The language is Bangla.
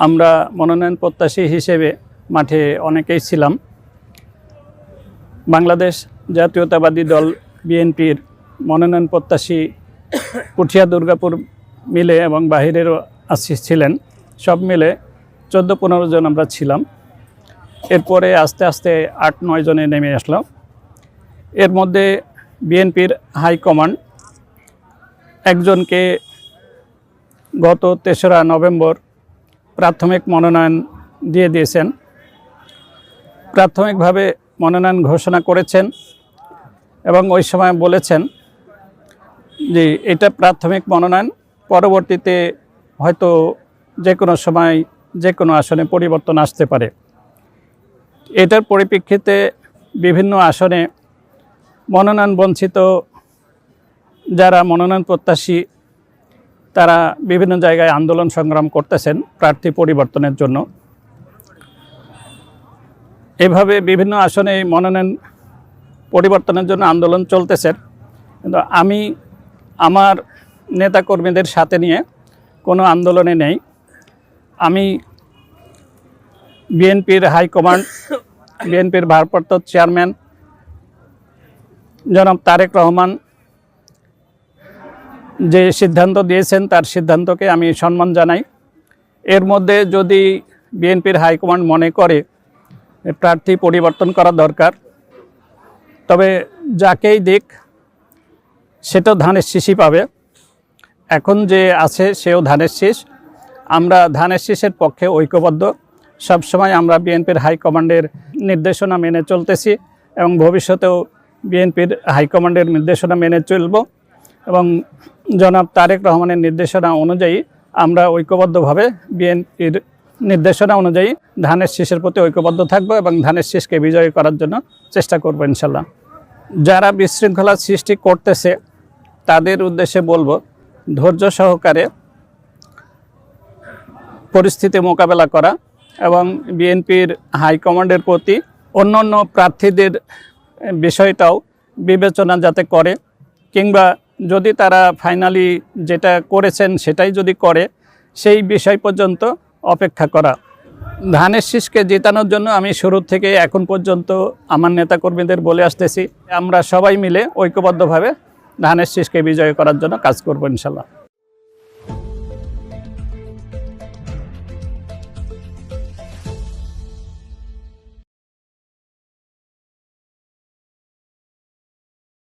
আমরা মনোনয়ন প্রত্যাশী হিসেবে মাঠে অনেকেই ছিলাম। বাংলাদেশ জাতীয়তাবাদী দল বিএনপির মনোনয়ন প্রত্যাশী পুঠিয়া দুর্গাপুর মিলে এবং বাহিরেরও আসি ছিলেন। সব মিলে চোদ্দ পনেরো জন আমরা ছিলাম। এরপরে আস্তে আস্তে আট নয় জনে নেমে আসলাম এর মধ্যে বিএনপির হাইকমান্ড একজনকে গত তেসরা নভেম্বর প্রাথমিক মনোনয়ন দিয়ে দিয়েছেন। প্রাথমিকভাবে মনোনয়ন ঘোষণা করেছেন এবং ওই সময় বলেছেন যে এটা প্রাথমিক মনোনয়ন, পরবর্তীতে হয়তো যে কোনো সময় যে কোনো আসনে পরিবর্তন আসতে পারে। এটার পরিপ্রেক্ষিতে বিভিন্ন আসনে মনোনয়ন বঞ্চিত যারা মনোনয়ন প্রত্যাশী তারা বিভিন্ন জায়গায় আন্দোলন সংগ্রাম করতেছেন প্রার্থী পরিবর্তনের জন্য। এভাবে বিভিন্ন আসনে মনোনয়ন পরিবর্তনের জন্য আন্দোলন চলতেছে। কিন্তু আমি আমার নেতাকর্মীদের সাথে নিয়ে কোনো আন্দোলনে নেই। আমি বিএনপির হাইকমান্ড বিএনপির ভারপ্রাপ্ত চেয়ারম্যান জনাব তারেক রহমান যে সিদ্ধান্ত দিয়েছেন, তার সিদ্ধান্তকে আমি সম্মান জানাই। এর মধ্যে যদি বিএনপির হাইকমান্ড মনে করে, প্রার্থী পরিবর্তন করা দরকার, তবে যাকেই দিক সেটাও ধানের শীষই পাবে। এখন যে আছে, সেও ধানের শীষ। আমরা ধানের শীষের পক্ষে ঐক্যবদ্ধ। সবসময় আমরা বিএনপির হাইকমান্ডের নির্দেশনা মেনে চলতেছি এবং ভবিষ্যতেও বিএনপির হাইকমান্ডের নির্দেশনা মেনে চলব এবং জনাব তারেক রহমানের নির্দেশনা অনুযায়ী আমরা ঐক্যবদ্ধভাবে বিএনপির নির্দেশনা অনুযায়ী ধানের শীষের প্রতি ঐক্যবদ্ধ থাকব এবং ধানের শীষকে বিজয়ী করার জন্য চেষ্টা করব ইনশাল্লাহ। যারা বিশৃঙ্খলা সৃষ্টি করতেছে, তাদের উদ্দেশ্যে বলব, ধৈর্য সহকারে পরিস্থিতি মোকাবেলা করা এবং বিএনপির হাইকমান্ডের প্রতি অন্য অন্য প্রার্থীদের বিষয়টাও বিবেচনা যাতে করে কিংবা যদি তারা ফাইনালি যেটা করেছেন সেটাই যদি করে, সেই বিষয় পর্যন্ত অপেক্ষা করা। ধানের শীষকে জেতানোর জন্য আমি শুরু থেকে এখন পর্যন্ত আমার নেতাকর্মীদের বলে আসতেছি, আমরা সবাই মিলে ঐক্যবদ্ধভাবে ধানের শীষকে বিজয় করার জন্য কাজ করব ইনশাল্লাহ।